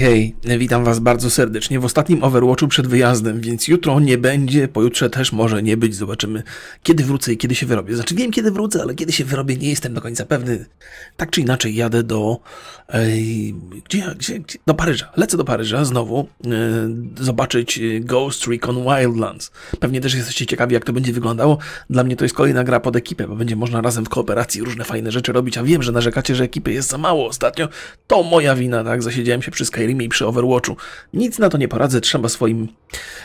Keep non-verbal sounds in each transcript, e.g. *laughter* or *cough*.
Hej, witam was bardzo serdecznie w ostatnim Overwatchu przed wyjazdem, więc jutro nie będzie, pojutrze też może nie być, zobaczymy kiedy wrócę i kiedy się wyrobię. Znaczy wiem kiedy wrócę, ale kiedy się wyrobię nie jestem do końca pewny. Tak czy inaczej jadę do... Ej, gdzie, gdzie, gdzie? Do Paryża. Lecę do Paryża znowu e, zobaczyć e, Ghost Recon Wildlands. Pewnie też jesteście ciekawi jak to będzie wyglądało. Dla mnie to jest kolejna gra pod ekipę, bo będzie można razem w kooperacji różne fajne rzeczy robić, a wiem, że narzekacie, że ekipy jest za mało ostatnio. To moja wina, tak? Zasiedziałem się przy Skyrimie i przy Overwatchu. Nic na to nie poradzę, trzeba swoim,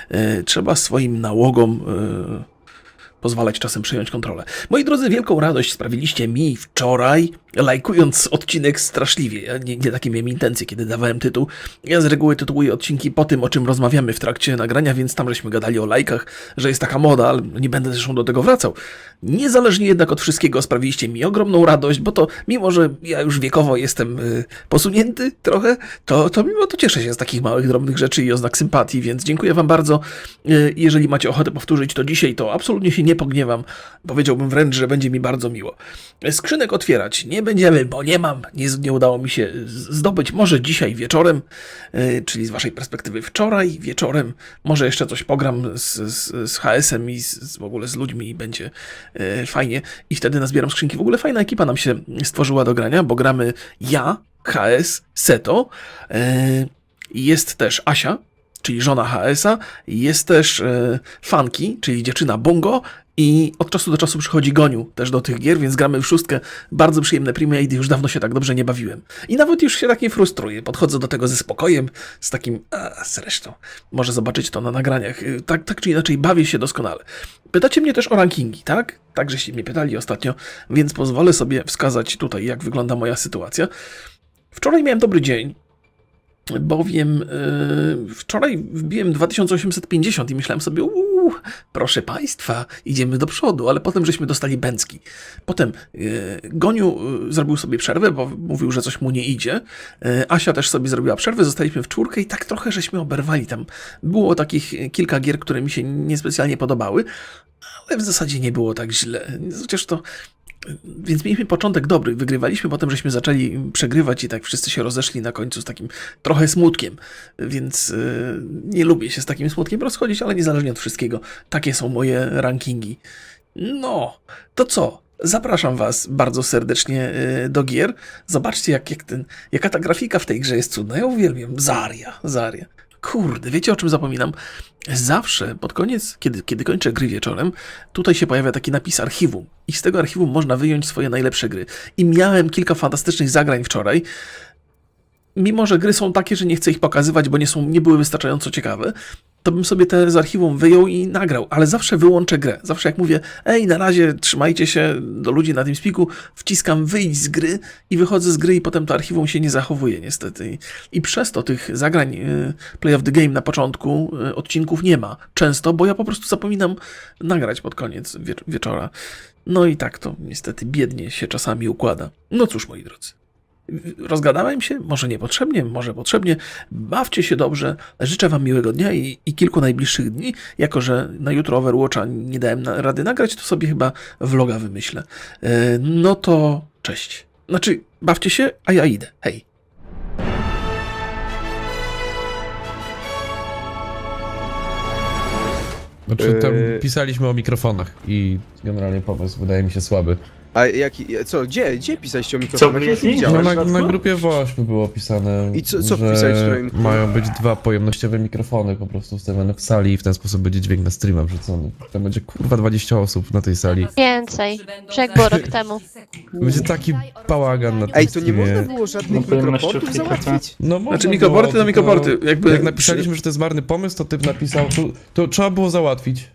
e, trzeba swoim nałogom e, pozwalać czasem przejąć kontrolę. Moi drodzy, wielką radość sprawiliście mi wczoraj, lajkując odcinek straszliwie. Ja nie, nie takie miałem intencje, kiedy dawałem tytuł. Ja z reguły tytułuję odcinki po tym, o czym rozmawiamy w trakcie nagrania, więc tam żeśmy gadali o lajkach, że jest taka moda, ale nie będę zresztą do tego wracał. Niezależnie jednak od wszystkiego sprawiliście mi ogromną radość, bo to mimo, że ja już wiekowo jestem y, posunięty trochę, to, to mimo to cieszę się z takich małych, drobnych rzeczy i oznak sympatii, więc dziękuję wam bardzo. Y, jeżeli macie ochotę powtórzyć to dzisiaj, to absolutnie się nie pogniewam. Powiedziałbym wręcz, że będzie mi bardzo miło. Skrzynek otwierać nie będziemy, bo nie mam, nie, nie udało mi się zdobyć. Może dzisiaj wieczorem, y, czyli z waszej perspektywy wczoraj wieczorem, może jeszcze coś pogram z, z, z HS-em i z, w ogóle z ludźmi i będzie y, fajnie. I wtedy nazbieram skrzynki. W ogóle fajna ekipa nam się stworzyła do grania, bo gramy ja, HS, Seto, y, jest też Asia, czyli żona HS-a, jest też e, Fanki, czyli dziewczyna Bongo i od czasu do czasu przychodzi Goniu też do tych gier, więc gramy w szóstkę. Bardzo przyjemne Primate, już dawno się tak dobrze nie bawiłem. I nawet już się tak nie frustruję. Podchodzę do tego ze spokojem, z takim, a zresztą, może zobaczyć to na nagraniach. Y, Tak, tak czy inaczej, bawię się doskonale. Pytacie mnie też o rankingi, tak? Tak, żeście mnie pytali ostatnio, więc pozwolę sobie wskazać tutaj, jak wygląda moja sytuacja. Wczoraj miałem dobry dzień, bowiem yy, wczoraj wbiłem 2850 i myślałem sobie, uuu, proszę państwa, idziemy do przodu, ale potem żeśmy dostali bęcki. Potem yy, Goniu yy, zrobił sobie przerwę, bo mówił, że coś mu nie idzie. Yy, Asia też sobie zrobiła przerwę, zostaliśmy w czwórkę i tak trochę żeśmy oberwali tam. Było takich kilka gier, które mi się niespecjalnie podobały, ale w zasadzie nie było tak źle. Chociaż to więc mieliśmy początek dobry, wygrywaliśmy, potem żeśmy zaczęli przegrywać i tak wszyscy się rozeszli na końcu z takim trochę smutkiem, więc yy, nie lubię się z takim smutkiem rozchodzić, ale niezależnie od wszystkiego, takie są moje rankingi. No, to co? Zapraszam Was bardzo serdecznie yy, do gier. Zobaczcie, jak, jak ten, jaka ta grafika w tej grze jest cudna. Ja uwielbiam. Zaria, Zaria. Kurde, wiecie o czym zapominam? Zawsze pod koniec, kiedy, kiedy kończę gry wieczorem, tutaj się pojawia taki napis archiwum. I z tego archiwum można wyjąć swoje najlepsze gry. I miałem kilka fantastycznych zagrań wczoraj. Mimo, że gry są takie, że nie chcę ich pokazywać, bo nie, są, nie były wystarczająco ciekawe, to bym sobie te z archiwum wyjął i nagrał, ale zawsze wyłączę grę. Zawsze jak mówię, ej, na razie trzymajcie się do ludzi na tym spiku, wciskam wyjść z gry i wychodzę z gry i potem to archiwum się nie zachowuje niestety. I, przez to tych zagrań y, Play of the Game na początku y, odcinków nie ma często, bo ja po prostu zapominam nagrać pod koniec wie wieczora. No i tak to niestety biednie się czasami układa. No cóż, moi drodzy. Rozgadałem się, może niepotrzebnie, może potrzebnie. Bawcie się dobrze. Życzę Wam miłego dnia i, i kilku najbliższych dni. Jako, że na jutro Overwatcha nie dałem na, rady nagrać, to sobie chyba vloga wymyślę. E, no to cześć. Znaczy, bawcie się, a ja idę. Hej. Znaczy, tam Yy. pisaliśmy o mikrofonach i generalnie pomysł wydaje mi się słaby. A jaki, co, gdzie, gdzie pisaliście o mikrofonach? Ja byliście? nie No, widziałem. na, na grupie WOŚP było pisane, I co- co że wpisałeś w swoim- mają być dwa pojemnościowe mikrofony po prostu ustawione w sali i w ten sposób będzie dźwięk na streama wrzucony. Tam będzie kurwa 20 osób na tej sali. Więcej, jak było rok temu. Będzie taki bałagan na tym Ej, to nie streamie. można było żadnych No, mikroportów załatwić? No można Znaczy mikroporty to mikroporty. Jakby Jak napisaliśmy, że to jest marny pomysł, to typ napisał, to, to trzeba było załatwić.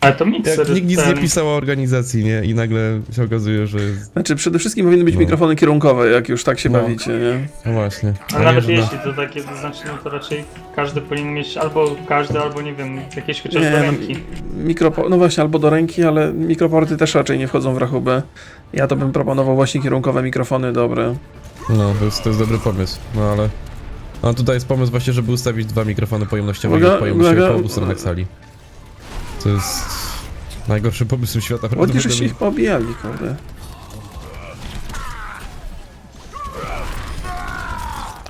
Ale to mikser Jak nikt nic nie ten- pisał o organizacji, nie? I nagle się okazuje, że jest... Znaczy, przede wszystkim powinny być No. mikrofony kierunkowe, jak już tak się No. bawicie, nie? No właśnie. A nie, nawet że na- jeśli to takie to znaczy, no to raczej każdy powinien mieć albo każdy, albo nie wiem, jakieś chociaż Nie, do no, ręki. mikropo- no właśnie, albo do ręki, ale mikroporty też raczej nie wchodzą w rachubę. Ja to bym proponował właśnie kierunkowe mikrofony dobre. No, to jest, to jest dobry pomysł, no ale... A tutaj jest pomysł właśnie, żeby ustawić dwa mikrofony pojemnościowe i Uwaga, uwaga. po obu stronach sali. To jest... najgorszy pomysł świata, prawdopodobnie. żeście ich poobijali, kurde.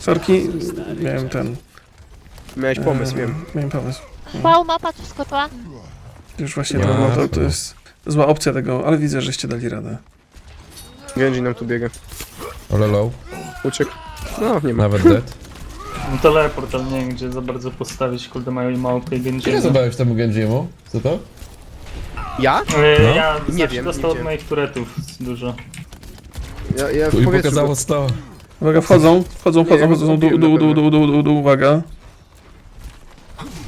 Sorki, miałem ten... Miałeś pomysł, e, wiem. Miałem pomysł. Wow, mapa tu skoczyła. Już właśnie Ja to, to, to to- jest zła opcja tego, ale widzę, żeście dali radę. Genji nam tu biega. Ale low, Uciekł. No, nie ma. nawet dead. *laughs* No teleport, ale nie wiem gdzie za bardzo postawić, kurde mają małpę i Ile gędziego. zadałeś temu Genjiemu? Co to? Ja? E, No. Ja Nie zawsze wiem, dostał nie od wiem. moich turetów dużo. Ja, ja w Tu i powietrzu pokazało go- 100. Uwaga, wchodzą, wchodzą, Nie, wchodzą, go wchodzą, dół, dół, dół, pewno. dół, dół, dół, uwaga.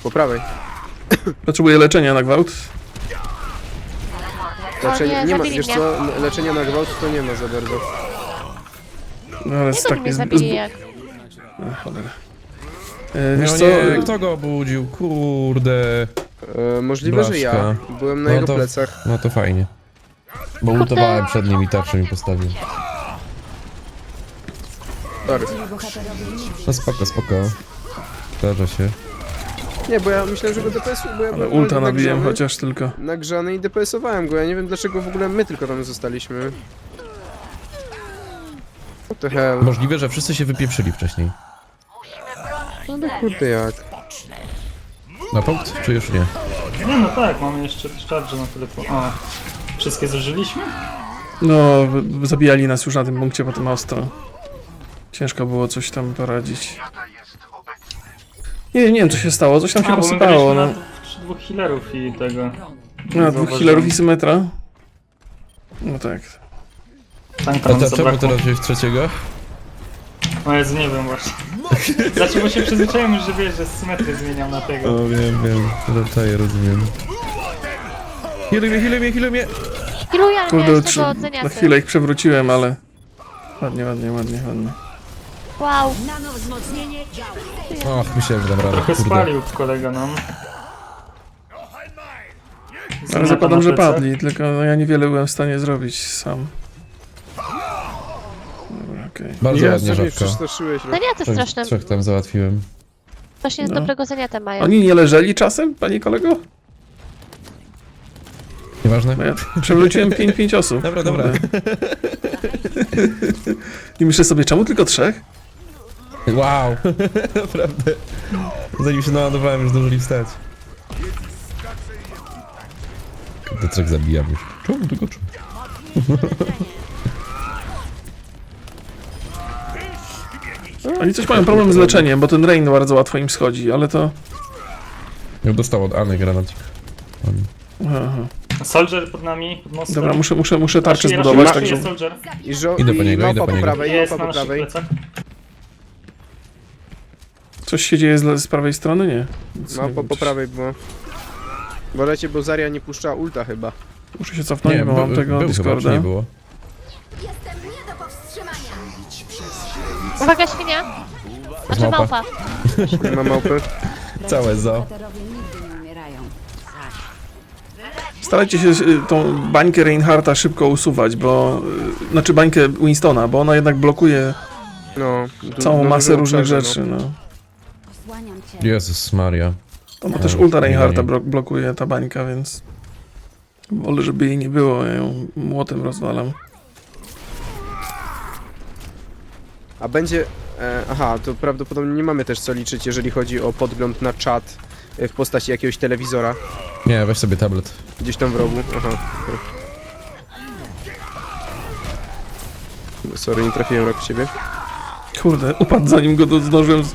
Po prawej. Potrzebuję leczenia na gwałt. Leczenie, nie, nie ma, zabili wiesz mnie. co, leczenia na gwałt to nie ma za bardzo. No ale Nie jest to tak... mnie Jest, zabili jak. A, cholera. E, Wiesz No co, nie, kto go obudził? Kurde. E, możliwe, że ja. Blaszka. Byłem na No jego to- plecach. No to fajnie. Bo ultowałem przed nim i tarczę mi postawił. Sorry. No spoko, spoko. Zdarza się. Nie, bo ja myślałem, że go DPS, bo ja ale byłem ulta nagrzany- nabiłem chociaż tylko. Nagrzany i DPS-owałem go. Ja nie wiem dlaczego w ogóle my tylko tam zostaliśmy. What the hell? Możliwe, że wszyscy się wypieprzyli wcześniej. No kurde jak. Na punkt? Czy już nie? Nie no tak, mamy jeszcze charge na telefon. O. Wszystkie zużyliśmy? No, w- zabijali nas już na tym punkcie potem ostro. Ciężko było coś tam poradzić. Nie, nie wiem co się stało, coś tam się A, bo my posypało. graliśmy No. na dwóch- dwóch healerów i tego. No, dwóch Zauważyłem. healerów i symetra. No tak. Tanka A nam to czemu zabrakło. teraz wziąłeś trzeciego? O Jezu, nie wiem właśnie. *laughs* Znaczy, bo się przyzwyczaiłem już, że wiesz, że symetrię zmieniam na tego. O, wiem, wiem. Raczej rozumiem. Healuj mnie, healuj mnie, healuj mnie! Ale Kurde, miałeś trzy, tego na chwilę ich przewróciłem, ale... Ładnie, ładnie, ładnie, ładnie. Wow. Nano wzmocnienie działa. Och, myślałem, że dam radę, Trochę kurde. spalił kolega nam. Ale Zmiata zakładam, że plecach. padli, tylko no, ja niewiele byłem w stanie zrobić sam. Okej. Bardzo Ja ładnie, żabka. przestraszyłeś. No nie, to Trzech, straszne. trzech tam załatwiłem. Właśnie No. dobrego zeniata mają. Oni nie leżeli czasem, panie kolego? Nieważne? No ja przewróciłem 5-5 osób. *laughs* Dobra, dobra. I myślę sobie, czemu tylko trzech? Wow! *laughs* Naprawdę. Zanim się naładowałem, już zdążyli wstać. Kurde, trzech zabijam już. Czemu tylko czemu? Oni coś mają problem z leczeniem, bo ten rain bardzo łatwo im schodzi, ale to... Ja dostał odAny granacik. Ładnie. Aha, aha. Soldier pod nami, pod mostem. Dobra, muszę, muszę, muszę tarczę Raszuje, zbudować, tak. Soldier. I, żo- Idę po i niego, mapa idę po po niego. prawej, Jest na po naszych prawej. plecach. Coś się dzieje z, z prawej strony? Nie. Nic nie wiem, po coś- prawej było. Uważajcie, bo Zaria nie puszcza ulta chyba. Muszę się cofnąć, bo mam by- tego był chyba, czy Discorda. nie było. Uwaga, świnia. Znaczy Małpa. małpa. Nie ma małpy. Całe zo. Bohaterowie nigdy nie umierają. Starajcie się y, tą bańkę Reinharta szybko usuwać, bo... y, Znaczy bańkę Winstona, bo ona jednak blokuje No. du- całą masę różnych obszarze, rzeczy, no. Osłaniam cię. Jezus Maria. Ona też Tak, ulta Reinharta blo- blokuje ta bańka, więc... Wolę, żeby jej nie było, ja ją młotem rozwalam. A będzie... E, aha, to prawdopodobnie nie mamy też co liczyć, jeżeli chodzi o podgląd na czat e, w postaci jakiegoś telewizora. Nie, weź sobie tablet. Gdzieś tam w rogu. Aha. Sorry, nie trafiłem rok w ciebie. Kurde, upadł zanim go do- zdążyłem... z-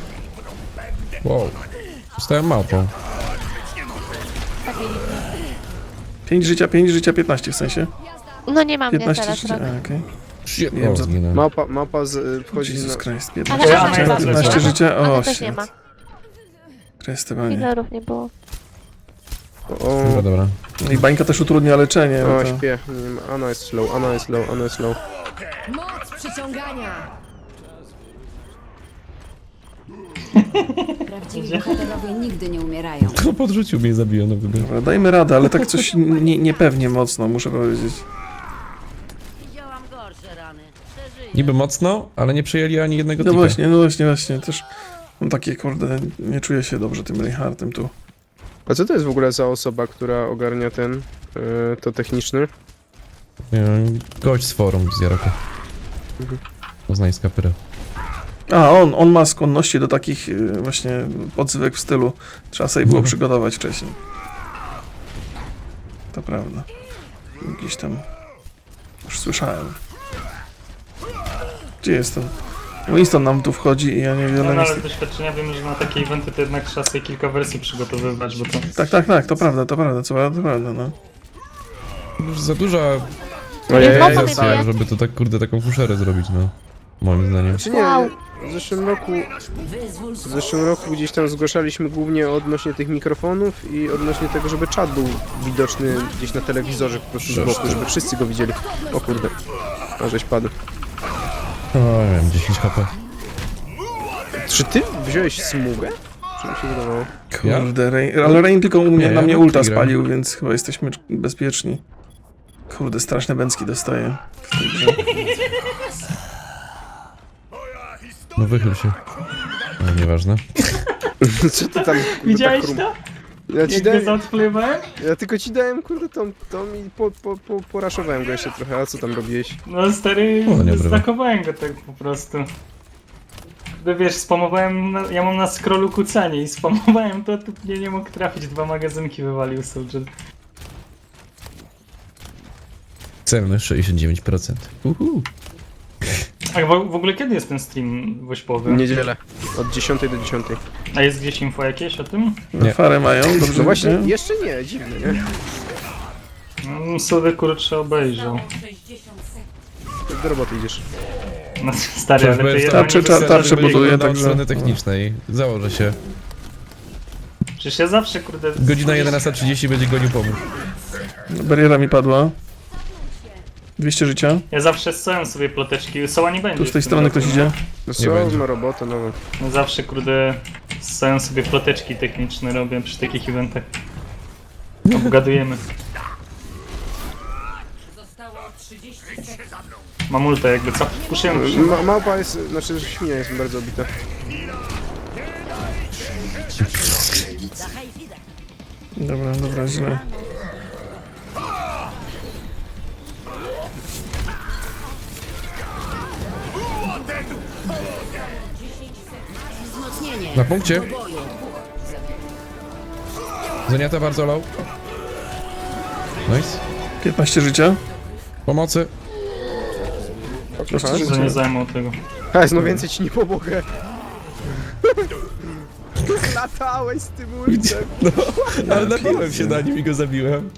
Wow. Zostałem małpą. 5 życia, 5 życia, 15 w sensie. No nie mam mnie 15 teraz życia, rok. a, okej. Nie wiem, o, za- zginąłem. Małpa, małpa z, wchodzi Jesus na... Christ, Ale 15 Ja życia, mam 15 też życia, Ale o też nie shit. ma. Krestybanie. Healerów nie było. O, Dobra, dobra. No I bańka też utrudnia leczenie, o, no to... śpię. Nie ma- Ana jest slow, Ana jest low, Ana jest low. Moc przyciągania. *laughs* Prawdziwi bohaterowie nigdy nie umierają. Kto podrzucił mnie i no wybór. Dobra, dajmy radę, ale tak coś *laughs* nie, niepewnie mocno, muszę powiedzieć. Niby mocno, ale nie przejęli ani jednego No tika. właśnie, no właśnie, właśnie, też mam takie, kurde, nie czuję się dobrze tym Reinhardtem tu. A co to jest w ogóle za osoba, która ogarnia ten, e, to techniczny? Gość z forum z Jaroka. Poznań z kapyrę. A, on, on ma skłonności do takich y, właśnie odzywek w stylu. Trzeba sobie było przygotować wcześniej. To prawda. Jakiś tam... Już słyszałem. Gdzie jestem? Winston nam tu wchodzi i ja No, niewiele no ale niestety... z doświadczenia wiem, że na takie eventy to jednak trzeba sobie kilka wersji przygotowywać, bo to... Tak, tak, tak, to prawda, to prawda, co prawda, to prawda, no. Już za duża Ojej, mnie bije. żeby to tak kurde taką fuszerę zrobić, no. Moim zdaniem. Czy nie? Wow. W zeszłym roku, w zeszłym roku gdzieś tam zgłaszaliśmy głównie odnośnie tych mikrofonów i odnośnie tego, żeby czat był widoczny gdzieś na telewizorze po prostu z boku, żeby wszyscy go widzieli. O kurde, a żeś padł. O, nie wiem, 10 HP. Czy ty wziąłeś smugę? Czy mi się wydawało? Ja? Kurde, Rain, ale Rain tylko u mnie, Nie, na ja mnie na ulta Tigra. spalił, więc chyba jesteśmy bezpieczni. Kurde, straszne bęcki dostaję w tej grze. No wychyl się. No, nieważne. *laughs* Co ty tam, kurde, Widziałeś tak rum- to? Ja ci dałem, ja tylko ci dałem, kurde, tą, tą i po, po, po, poraszowałem go jeszcze trochę, a co tam robiłeś? No stary, O, nie go tak po prostu. Gdy wiesz, spamowałem, na, ja mam na scrollu kucanie i spamowałem to, to nie, nie mógł trafić, dwa magazynki wywalił Soldier. Celny 69%. Uhu. A w, w ogóle kiedy jest ten stream wośpowy? W niedzielę, od 10 do 10. A jest gdzieś info jakieś o tym? Nie. Farę mają, dobrze No właśnie, widzę? jeszcze nie, dziwne, nie? No, sobie kurczę obejrzał. Jak do roboty idziesz. No stary, ale to jedno Tarczy- nie tar- wysadzi tarczy buduje, także- strony technicznej. Założę się. Przecież ja zawsze kurde... Godzina 11.30 będzie gonił pomóż. Bariera mi padła. 200 życia. Ja zawsze stoją sobie ploteczki, Soła nie będzie. Tu z tej w tym strony roku, ktoś no. idzie. No będzie. ma robotę nową. No zawsze kurde stoją sobie ploteczki techniczne robię przy takich eventach. Obgadujemy. Mam ulta jakby co? Się. Ma, małpa jest, znaczy że świnia jest bardzo obita. Dobra, dobra, źle. Na punkcie. Zaniata bardzo low. Nice. 15 życia. Pomocy. Proszę, Co nie zajmą tego. A, no więcej ci nie pomogę. *laughs* Latałeś z tym ultem. Ale nabiłem się na nim i go zabiłem.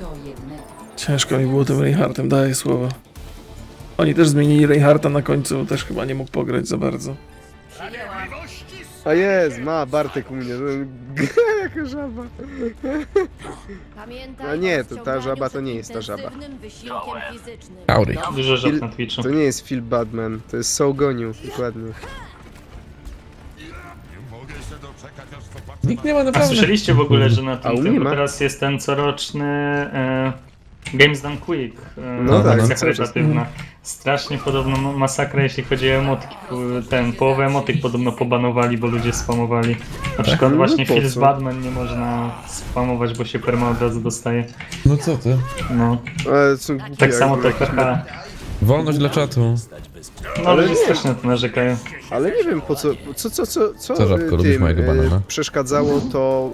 Do. Ciężko mi było tym Reinhardtem, daję słowo. Oni też zmienili Reinharta na końcu, też chyba nie mógł pograć za bardzo. A jest, ma Bartek u mnie. *laughs* Jaka żaba. Pamiętaj A nie, to ta żaba to nie jest ta żaba. Aury. Dużo żab na Twitchu. To nie jest Phil Badman, to jest Soul Goniu, dokładnie. Nikt nie ma A naprawdę. słyszeliście w ogóle, że na A u tym mnie tylko ma. teraz jest ten coroczny e, Games Done Quick. E, No tak, akcja charytatywna. Strasznie podobno ma- masakra, jeśli chodzi o emotki. Ten, połowę emotyk podobno pobanowali, bo ludzie spamowali. Na przykład No właśnie po co? Badman nie można spamować, bo się perma od razu dostaje. No co ty? No, Ale głupie tak samo. TPH. Wolność dla czatu. No Ale ludzie nie. strasznie na to narzekają. Ale nie wiem po co, co, co, co, co, Co, żabko, y, lubisz mojego y, banana? przeszkadzało to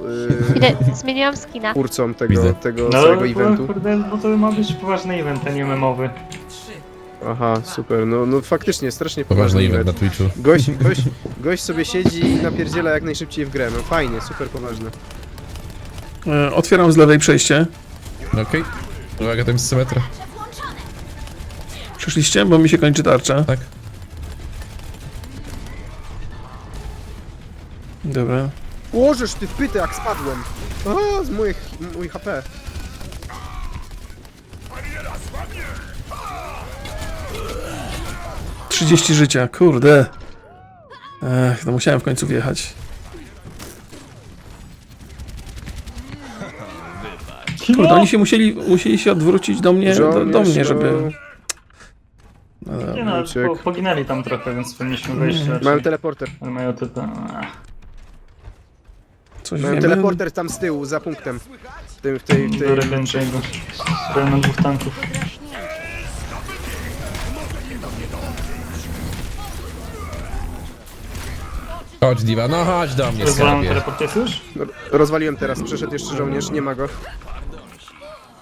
y, zmieniłam skina. twórcom tego, Widzę. tego No całego bo, eventu. kurde, bo to ma być poważny event, a nie memowy. Aha, super, no, no faktycznie, strasznie Poważny poważny event na event. Twitchu. Gość, *laughs* gość, gość sobie siedzi i napierdziela jak najszybciej w grę, no fajnie, super poważne. E, otwieram z lewej przejście. No Okej. Uwaga, tam jest symetra. Przyszliście? Bo mi się kończy tarcza. Tak. Dobra. Łożesz ty w pytę jak spadłem! O, z moich, mój HP. Trzydzieści życia, kurde. Ech, no musiałem w końcu wjechać. Kurde, oni się musieli, musieli się odwrócić do mnie, do, do mnie, żeby... No, no, Uciekł. po, poginęli tam trochę, więc powinniśmy wejść raczej. Mają teleporter. Ale mają to... to- Coś Mają wiemy? teleporter tam z tyłu, za punktem. w tej, w tej, w tej... Biorę Genji'ego. Biorę na dwóch tanków. Chodź, Diva, no chodź do mnie, Rozwalam skarbie. teleport jest już? Rozwaliłem teraz, przeszedł jeszcze żołnierz, nie ma go.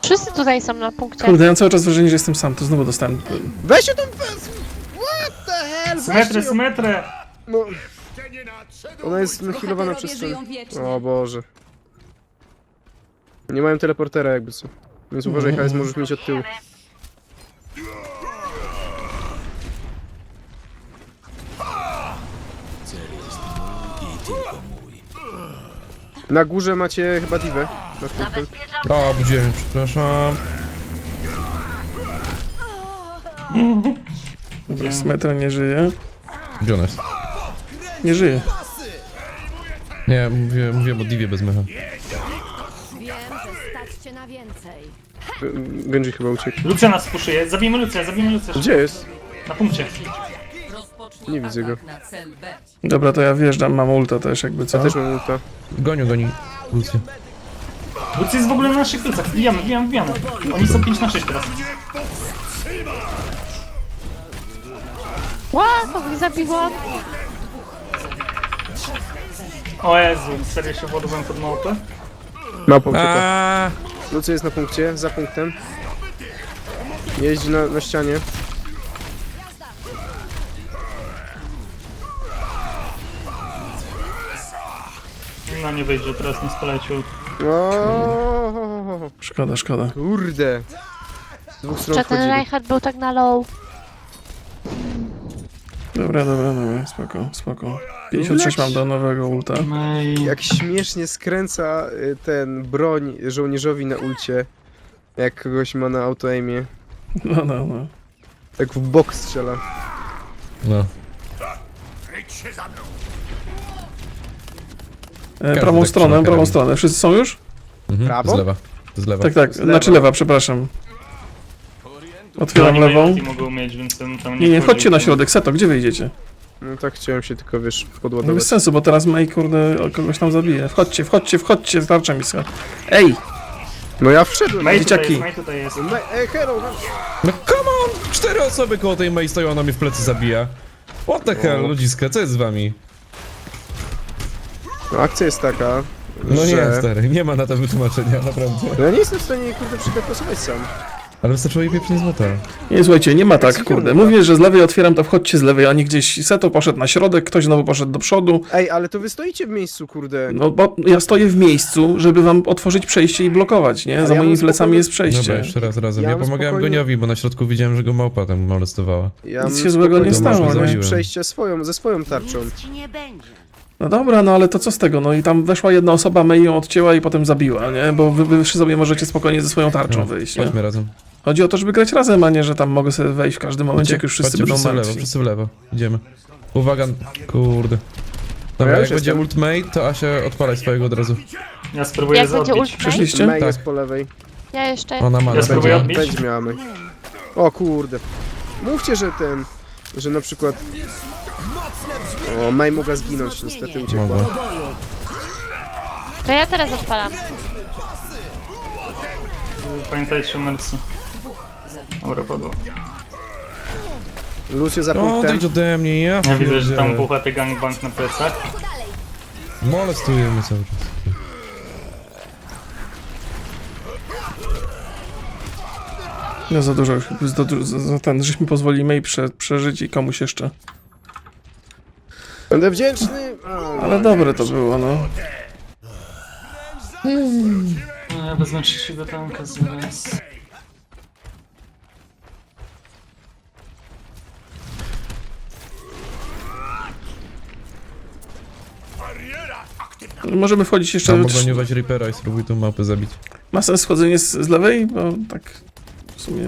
Wszyscy tutaj są na punkcie. Kurde, ja mam cały czas wrażenie, że jestem sam, to znowu dostałem... Weź się tą... Hell? Symetrę, Weźcie ją! symetrę! No. Ona jest healowana przez Bohaterowie żyją wiecznie. O Boże. Nie mają teleportera jakby co. Więc uważaj, Hajs, możesz mieć od tyłu. Na górze macie chyba diwę. Na. O, budziłem, przepraszam. *laughs* Smetra nie żyje. Gdzie ona jest? Nie żyje. Nie, mówię, mówiłem o Divie bez mecha. Wiem, że stać cię na więcej. Genji chyba uciekł. Lucja nas puszuje. Zabijmy Lucję, zabijmy Lucję. Gdzie jest? Na punkcie. Rozpocznij Nie widzę go. atak na cel B. Dobra, to ja wjeżdżam, mam ulta też jakby co. Ja też mam ulta. Goniu, goni. Lucja. Lucja jest w ogóle na naszych plecach. Wbijamy, wbijamy, wbijamy. Oni są 5 na 6 teraz. Ła, to ich zabiłam. O Jezu, serio się władowałem pod małpę? Małpa ucieka. Aaaa! Lucy jest na punkcie, za punktem. Jeździ na, na ścianie. No nie wejdzie, teraz nie spalajcie ult. O, Szkoda, szkoda. kurde. Z dwóch stron Czy ten wchodzili. Reinhardt był tak na low? Dobra, dobra, dobra, spoko, spoko. 56 mam do nowego ulta. Jak śmiesznie skręca y, ten broń żołnierzowi na ulcie. Jak kogoś ma na autoaimie. No, no, no. Tak w bok strzela. No. E, prawą tak stronę, prawą karabin. stronę. Wszyscy są już? Mhm, Prawo? Z lewa. Z lewa. Tak, tak, Z lewa. znaczy lewa, przepraszam. Otwieram Oni lewą. ulti mogą mieć, więc tam nie Nie, nie, na środek, Seto, gdzie wyjdziecie? No tak chciałem się tylko, wiesz, No podładować. bez sensu, bo teraz May, kurde, kogoś tam zabije. Wchodźcie, wchodźcie, wchodźcie, tarcza mi. Ej! No ja wszedłem. Mej tutaj Dzieciaki. jest, Mej tutaj jest. Me- hero! No come on! Cztery osoby koło tej Mei stoją, ona mnie w plecy zabija. What the hell, ludziska, co jest z wami? No akcja jest taka, No że... nie, stary, nie ma na to wytłumaczenia, naprawdę. No ja nie jestem w stanie kurde przygotować sam. Ale wystarczyło jej pieprzyć z mota. Nie, słuchajcie, nie ma tak, kurde. Mówię, że z lewej otwieram, to wchodźcie z lewej, a nie gdzieś Seto poszedł na środek, ktoś znowu poszedł do przodu. Ej, ale to wy stoicie w miejscu, kurde. No bo ja stoję w miejscu, żeby wam otworzyć przejście i blokować, nie? Za ja moimi plecami spokojnie- jest Dobra, przejście. jeszcze raz razem. Ja Ja, pomagałem spokojnie- Goniowi, bo na środku widziałem, że go małpa tam molestowała. Ja Nic się złego nie spokojnie stało, nie? przejścia swoją, ze swoją tarczą. Nic ci nie będzie. No dobra, no ale to co z tego? No i tam weszła jedna osoba, May ją odcięła i potem zabiła, nie? Bo wy, wy sobie możecie spokojnie ze swoją tarczą No, wyjść, nie? Chodźmy razem. Chodzi o to, żeby grać razem, a nie, że tam mogę sobie wejść w każdym momencie, jak już wszyscy Chodźcie, będą wszyscy w lewo, martwi. wszyscy w lewo. Idziemy. Uwaga, kurde. ja Dobra, już jak będzie jestem. ultimate, to Asia odpalaj swojego od razu. Ja spróbuję Jak będzie zabić. ult Przyszliście? May Tak. jest po lewej. Ja jeszcze. Ona ma Ja na spróbuję będzie. odbić. Będzie miała May. O kurde. Mówcie, że ten, że na przykład... O, May mogła zginąć, niestety uciekła. To ja teraz odpalam. Pamiętajcie o Mercy. Dobra, padło. Lucie za O, punktem. odejdź ode mnie, ja Ja widzę, że tam pierdzielę. puchaty gangbang na plecach. Molestuje mnie cały czas. No za dużo, za, du- za, za ten, żeśmy pozwolili May prze, przeżyć i komuś jeszcze. Będę wdzięczny. Ale dobre to było, no. No, ja wezmę trzeciego tanka zaraz. Możemy wchodzić jeszcze... Trzeba ogoniować Reapera i spróbuj tą mapę zabić. Ma sens wchodzenie z, z lewej? Bo tak w sumie...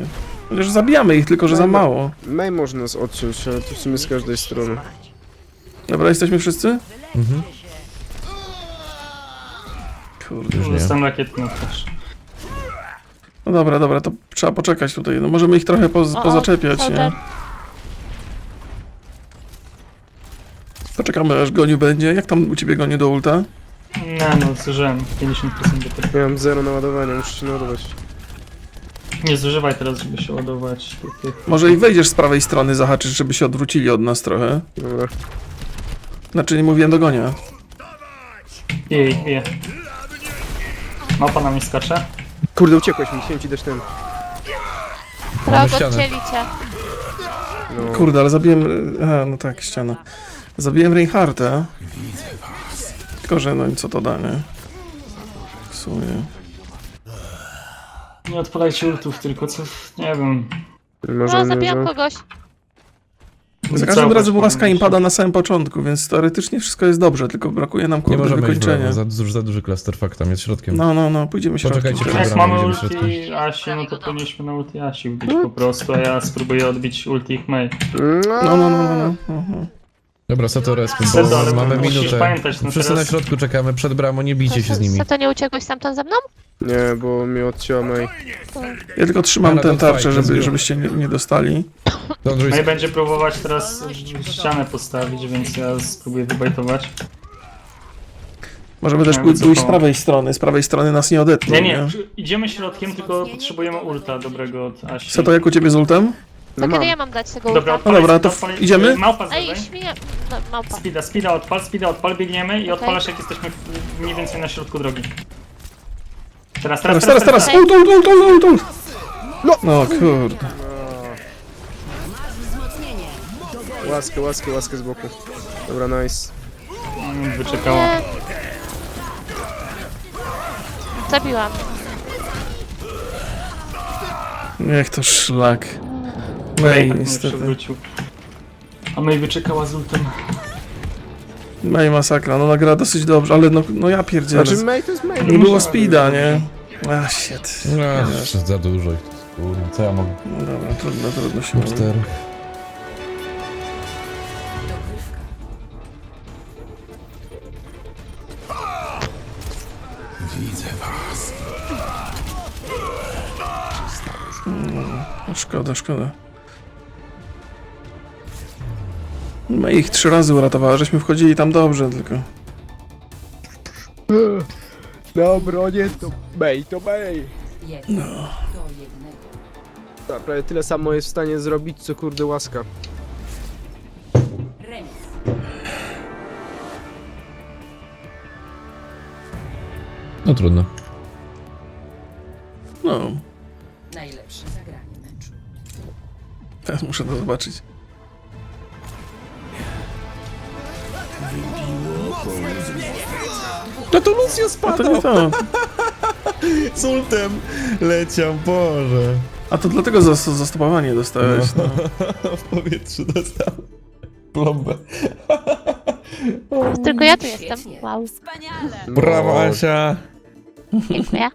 Chociaż zabijamy ich, tylko że za mało. May można nas odciąć, ale to w sumie z każdej strony. Dobra, jesteśmy wszyscy? Mhm. Kurde. Już nie. Zostałem rakietny też. No dobra, dobra, to trzeba poczekać tutaj. No możemy ich trochę poz, O, o, pozaczepiać, nie? Poczekamy aż Goniu będzie. Jak tam u ciebie Goniu do ulta? Nie no, zużyłem 50% baterii. Miałem zero naładowania, muszę się naładować. Nie zużywaj teraz, żeby się ładować tych, tych. Może i wejdziesz z prawej strony, zahaczysz, żeby się odwrócili od nas trochę. Dobra. Znaczy, nie mówiłem do gonia. Jej, bije. Mapa na mnie skacze. Kurde, uciekłeś mi, chciałem ci dać ten. Ścianę. odcięli cię. No. Kurde, ale zabiłem... A, no tak, ściana. Zabiłem Reinhardta. Tylko, że no i co to da, nie? W sumie... Nie odpalajcie ultów, tylko co... Nie wiem. Może No, nie, zabijam że... kogoś. Za każdym razem łaska im się- pada na samym początku, więc teoretycznie wszystko jest dobrze, tylko brakuje nam Nie kurde możemy iść w wykończenia. za, duży- za duży clusterfuck tam jest środkiem. No, no, no, pójdziemy środkiem. Poczekajcie, Jak Dobra, mamy idziemy w ulti Asi, no to powinniśmy na ulti Asi wbić po prostu, a ja spróbuję odbić ulti ich Mei. No, no, no, no, no. no. Dobra, Seto, ale bo mamy musisz minutę. pamiętać, no Wszyscy teraz- na środku czekamy, przed bramą, nie bijcie się z nimi. Co to nie uciekłeś stamtąd ze mną? Nie, bo mnie odcięła May. Ja tylko trzymam to tarczę, fajnie, żeby, żebyście nie, nie dostali. Risk. będzie próbować teraz ścianę postawić, więc ja spróbuję wybajtować. Możemy też pój- bym pójść z prawej strony, z prawej strony nas nie odetną, Nie, nie? nie, przy- idziemy środkiem, tylko potrzebujemy ulta dobrego od Asi. Co to jak u ciebie z ultem? No mam. kiedy ja mam dać tego Dobra? No dobra, to odpalaj- w- idziemy? Małpa Ej, lewej. śmieję. No, małpa. Speeda, speeda odpal, speeda odpal, biegniemy i Okej. odpalasz jak jesteśmy w- mniej więcej na środku drogi. Teraz, Teraz, teraz, teraz, teraz! Ult, ult, ult, ult, ult! No kurde. Łaskę, łaskę, łaskę z boku. Dobra, nice. Mm, Wyczekała. Nie. Zabiłam. Niech to szlak. No i mnie niestety. przewrócił. A Mei wyczekała z ultem. No i masakra, no nagra dosyć dobrze, ale no, no ja pierdzielę. Znaczy May to jest May. Nie było speeda, nie? A shit. No, za dużo. Kurwa, co ja mogę? No dobra, trudno, trudno się mówi. Cztery. No, Szkoda, szkoda. My ich trzy razy uratowała, żeśmy wchodzili tam dobrze, tylko... Dobra, nie to May, to May. No. Prawie tyle samo jest w stanie zrobić, co kurde łaska. No trudno. No, Najlepsze zagranie meczu. teraz muszę to zobaczyć. No to Lucio A to nie to. *laughs* Z ultem leciał, Boże. A to dlatego zas- zastopowanie dostałeś, no. *laughs* W powietrzu dostał plombę. Tylko ja tu jestem. Wow. Wspaniale! Brawo, Asia. Dziękuję.